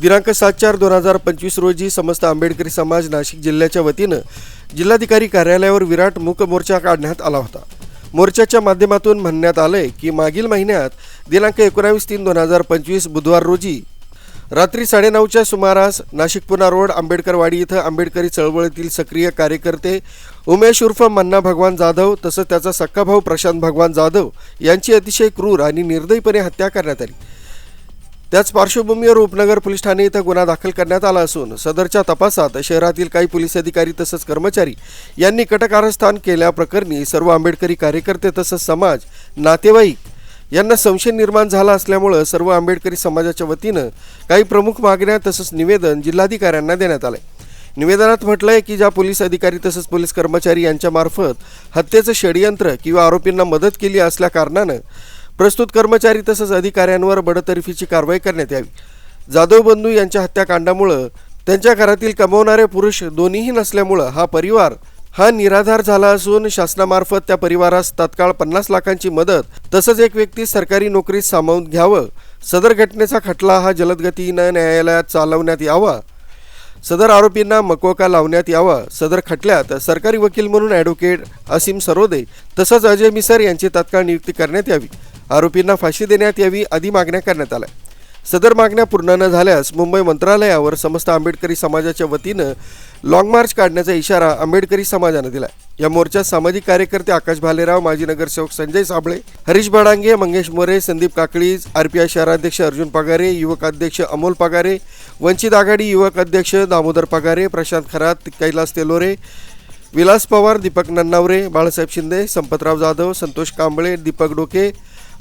दिनांक सात चार दोन हजार पंचवीस रोजी समस्त आंबेडकरी समाज नाशिक जिल्ह्याच्या वतीनं जिल्हाधिकारी कार्यालयावर विराट मूक मोर्चा काढण्यात आला होता. मोर्चाच्या माध्यमातून म्हणण्यात आलंय की मागील महिन्यात दिनांक एकोणावीस तीन दोन हजार पंचवीस बुधवार रोजी रात्री साडेनऊच्या सुमारास नाशिक पुना रोड आंबेडकरवाडी इथं आंबेडकरी चळवळीतील सक्रिय कार्यकर्ते उमेश उर्फ मन्ना भगवान जाधव तसंच त्याचा सक्का भाऊ प्रशांत भगवान जाधव यांची अतिशय क्रूर आणि निर्दयीपणे हत्या करण्यात आली. त्याच पार्श्वभूमीवर उपनगर पोलीस ठाणे इथं गुन्हा दाखल करण्यात आला असून सदरच्या तपासात शहरातील काही पोलीस अधिकारी तसंच कर्मचारी यांनी कटकारस्थान केल्याप्रकरणी सर्व आंबेडकरी कार्यकर्ते तसंच समाज नातेवाईक यांना संशय निर्माण झाला असल्यामुळं सर्व आंबेडकरी समाजाच्या वतीनं काही प्रमुख मागण्या तसंच निवेदन जिल्हाधिकाऱ्यांना देण्यात आलंय. निवेदनात म्हटलंय की ज्या पोलीस अधिकारी तसंच पोलीस कर्मचारी यांच्यामार्फत हत्येचं षडयंत्र किंवा आरोपींना मदत केली असल्या कारणानं प्रस्तुत कर्मचारी तसंच अधिकाऱ्यांवर बडतर्फीची कारवाई करण्यात यावी. जाधव बंधू यांच्या हत्याकांडामुळं त्यांच्या घरातील कमवणारे पुरुष दोन्हीही नसल्यामुळं हा परिवार हा निराधार झाला असून शासनामार्फत त्या परिवारास तत्काळ पन्नास लाखांची मदत तसंच एक व्यक्ती सरकारी नोकरीत सामावून घ्यावं. सदर घटनेचा खटला हा जलदगतीनं न्यायालयात चालवण्यात यावा. सदर आरोपींना मकोका लावण्यात यावा. सदर खटल्यात सरकारी वकील म्हणून ॲडव्होकेट असीम सरोदे तसंच अजय मिसर यांची तात्काळ नियुक्ती करण्यात यावी. आरोपींना फाशी देण्यात यावी आदी मागण्या करण्यात आल्या. सदर मागण्या पूर्ण न झाल्यास मुंबई मंत्रालयावर समस्त आंबेडकरी समाजाच्या वतीनं लाँग मार्च काढण्याचा इशारा आंबेडकरी समाजानं दिला या मोर्चात सामाजिक कार्यकर्ते आकाश भालेराव माजी नगरसेवक संजय साबळे हरीश बडांगे मंगेश मोरे संदीप काकळीज आरपीआय शहराध्यक्ष अर्जुन पगारे युवक अध्यक्ष अमोल पगारे वंचित आघाडी युवक अध्यक्ष दामोदर पगारे प्रशांत खरात कैलास तेलोरे विलास पवार दीपक नन्नावरे बाळासाहेब शिंदे संपतराव जाधव संतोष कांबळे दीपक डोके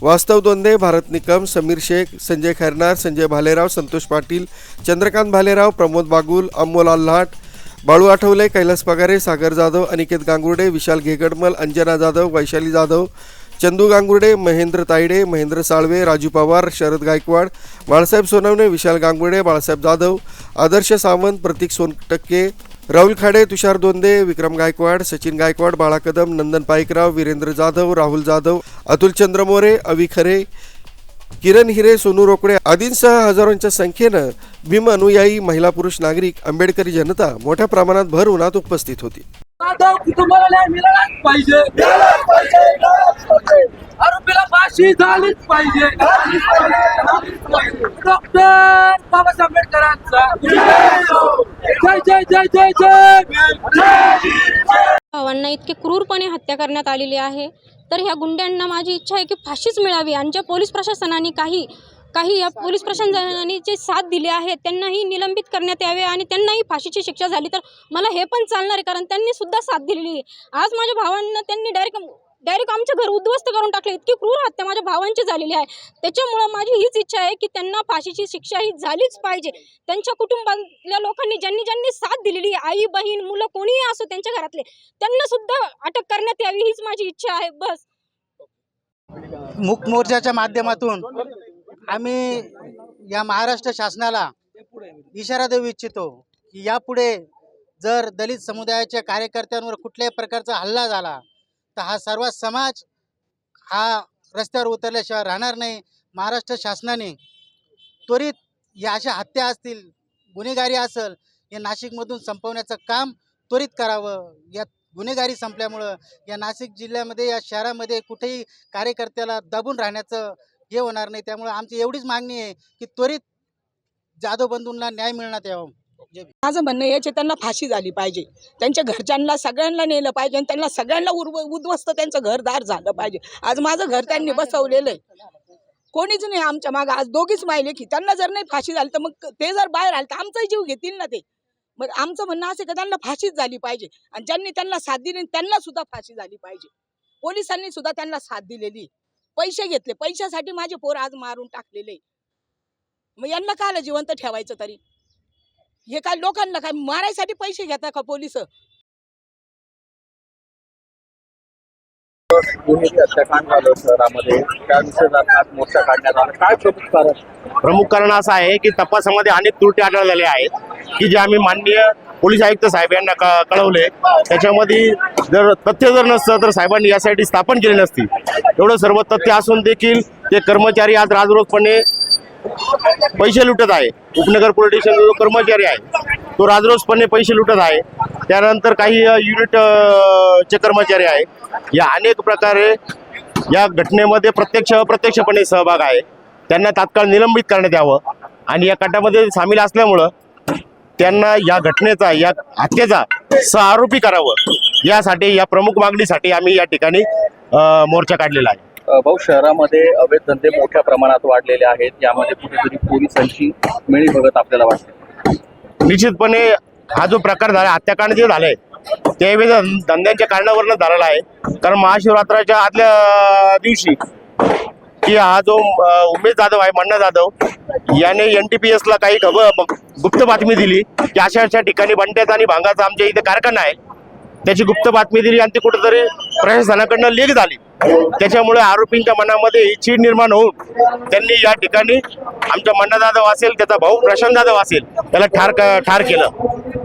वास्तव दोंदे भारत निकम समीर शेख संजय खैरनार संजय भालेराव संतोष पाटील चंद्रकांत भालेराव प्रमोद बागुल अमोल आल्हाट बाळू आठवले कैलास पगारे सागर जाधव अनिकेत गांगुर्डे विशाल घेगडमल अंजना जाधव वैशाली जाधव चंदू गांगुर्डे महेंद्र तायडे महेंद्र साळवे राजू पवार शरद गायकवाड बाळासाहेब सोनवणे विशाल गांगुर्डे बाळासाहेब जाधव आदर्श सावंत प्रतीक सोनटक्के राहुल खाडे तुषार दोंदे विक्रम गायकवाड सचिन गायकवाड बाळा कदम नंदन पाईकराव वीरेंद्र जाधव राहुल जाधव अतुल चंद्रमोरे अवी खरे किरण हिरे सोनू रोकडे आदींसह हजारोंच्या संख्येनं भीम अनुयायी महिला पुरुष नागरिक आंबेडकरी जनता मोठ्या प्रमाणात भर उन्हात उपस्थित होती. जाधव कुटुंबाला न्याय मिळालाच पाहिजे. आरोपीला फाशी झालीच पाहिजे. डॉक्टर बाबासाहेब आंबेडकरांचा. जय जय जय जय जय भावांना इतके क्रूरपणे हत्या करण्यात आलेली आहे. तर ह्या गुंड्यांना माझी इच्छा आहे की फाशीच मिळावी. आणि ज्या पोलीस प्रशासनाने काही काही या पोलीस प्रशासनाने जे साथ दिली आहे त्यांनाही निलंबित करण्यात यावे आणि त्यांनाही फाशीची शिक्षा झाली. तर मला हे पण चालणार आहे कारण त्यांनी सुद्धा साथ दिलेली आहे. आज माझ्या भावांना त्यांनी डायरेक्ट डायरेक्ट आमचं घर उद्ध्वस्त करून टाकले. इतकी क्रूर हत्या माझ्या भावांची झालेली आहे. त्याच्यामुळं माझी हीच इच्छा आहे की त्यांना फाशीची शिक्षा ही झालीच पाहिजे. त्यांच्या कुटुंबातल्या लोकांनी ज्यांनी ज्यांनी साथ दिलेली आई बहीण मुलं कोणीही असो त्यांच्या घरातले त्यांना सुद्धा अटक करण्यात यावी हीच माझी इच्छा आहे. बस. मुक मोर्चाच्या माध्यमातून आम्ही या महाराष्ट्र शासनाला इशारा देऊ इच्छितो की यापुढे जर दलित समुदायाच्या कार्यकर्त्यांवर कुठल्याही प्रकारचा हल्ला झाला तर हा सर्व समाज हा रस्त्यावर उतरल्याशिवाय राहणार नाही. महाराष्ट्र शासनाने त्वरित या अशा हत्या असतील गुन्हेगारी असेल हे नाशिकमधून संपवण्याचं काम त्वरित करावं. या गुन्हेगारी संपल्यामुळं या नाशिक जिल्ह्यामध्ये या शहरामध्ये कुठेही कार्यकर्त्याला दबून राहण्याचं हे होणार नाही. त्यामुळे आमची एवढीच मागणी आहे की त्वरित जाधव बंधूंना न्याय मिळण्यात त्या माझं म्हणणं याचे त्यांना फाशी झाली पाहिजे. त्यांच्या घरच्यांना सगळ्यांना नेलं पाहिजे आणि त्यांना सगळ्यांना उर्व उद्ध्वस्त त्यांचं घरदार झालं पाहिजे. आज माझं घर त्यांनी बसवलेलं आहे. कोणीच नाही आमच्या मागं. आज दोघीच माहिले की त्यांना जर नाही फाशी झाली तर मग ते जर बाहेर आले तर आमचाही जीव घेतील ना ते. मग आमचं म्हणणं असं का त्यांना फाशीच झाली पाहिजे. आणि ज्यांनी त्यांना साथ दिली त्यांना सुद्धा फाशी झाली पाहिजे. पोलिसांनी सुद्धा त्यांना साथ दिलेली पैसे घेतले. पैशासाठी माझे पोर आज मारून टाकलेले. मग यांना काल जिवंत ठेवायचं तरी? हे काय लोकांना काय मारायसाठी पैसे घेता का पोलीस? हत्याकांड झालं शहरामध्ये मोर्चा काढण्यात आला काय प्रमुख कारण प्रमुख कारण असं आहे की तपासामध्ये अनेक त्रुटी आढळलेल्या आहेत की जे आम्ही माननीय पोलीस आयुक्त साहेब यांना कळवले. त्याच्यामध्ये जर तथ्य जर नसतं तर साहेबांनी यासाठी स्थापन केली नसती. एवढं सर्व तथ्य असून देखील ते कर्मचारी आज राजरोगपणे पैसे लुटत आहे. उपनगर पोलीस स्टेशनचा जो कर्मचारी आहे तो राजरोसपणे पैसे लुटत आहे. त्यानंतर काही युनिट चे कर्मचारी आहे. या अनेक प्रकारे या घटनेमध्ये प्रत्यक्ष अप्रत्यक्षपणे सहभाग आहे. त्यांना तात्काळ निलंबित करण्यात यावं आणि या कटामध्ये सामील असल्यामुळं त्यांना या घटनेचा या हत्येचा सहआरोपी करावं यासाठी या प्रमुख मागणीसाठी आम्ही या ठिकाणी मोर्चा काढलेला आहे. भाऊ शहरामध्ये अवैध धंदे मोठ्या प्रमाणात वाढलेले आहेत. यामध्ये कुठेतरी पोलिसांची मिळी बघत आपल्याला वाटते. निश्चितपणे हा जो प्रकार झाला हत्याकांड जे झालंय ते विविध धंद्यांच्या कारणावरनं झालेला आहे. कारण महाशिवरात्राच्या आदल्या दिवशी की हा जो उमेश जाधव आहे मन्ना जाधव याने एन टी पी एसला काही खबर गुप्त बातमी दिली की अशा अशा ठिकाणी बंट्याचा आणि भांगाचा आमच्या इथे कारखाना आहे. त्याची गुप्त बातमी दिली आणि ती कुठेतरी प्रशासनाकडनं लीक झाली. त्याच्यामुळे आरोपींच्या मनामध्ये ही चीड निर्माण होऊन त्यांनी या ठिकाणी आमच्या मन्ना जाधव असेल त्याचा भाऊ प्रशांत जाधव असेल त्याला ठार ठार केलं.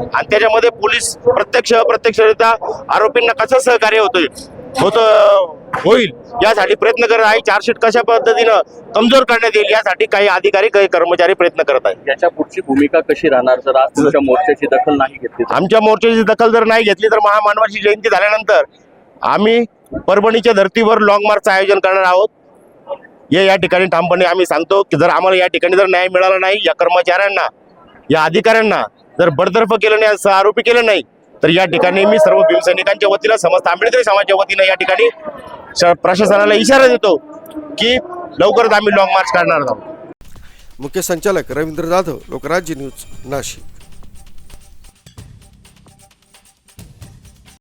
आणि त्याच्यामध्ये पोलीस प्रत्यक्ष अप्रत्यक्षरित्या आरोपींना कसं सहकार्य होतोय होत होईल यासाठी प्रयत्न करत आहे. चार्जशीट कशा पद्धतीनं कमजोर करण्यात येईल यासाठी काही अधिकारी काही कर्मचारी प्रयत्न करत आहेत. याच्या पुढची भूमिका कशी राहणार? जर आज तुमच्या मोर्चाची दखल नाही घेतली? आमच्या मोर्चाची दखल जर नाही घेतली तर महामानवाची जयंती झाल्यानंतर आम्ही परभणीच्या धर्तीवर लॉंग मार्चचं आयोजन करणार आहोत. हे या ठिकाणी ठामपणे आम्ही सांगतो की जर आम्हाला या ठिकाणी जर न्याय मिळाला नाही या कर्मचाऱ्यांना या अधिकाऱ्यांना जर बडतर्फ केलं नाही सह आरोपी केलं नाही तर या ठिकाणी मी सर्व भीमसैनिकांच्या वतीनं समस्त आंबेडकरी समाजाच्या वतीनं या ठिकाणी श- प्रशासनाला इशारा देतो की लवकरच आम्ही लॉंग मार्च काढणार आहोत. मुख्य संचालक रवींद्र जाधव लोकराज्य न्यूज नाशिक.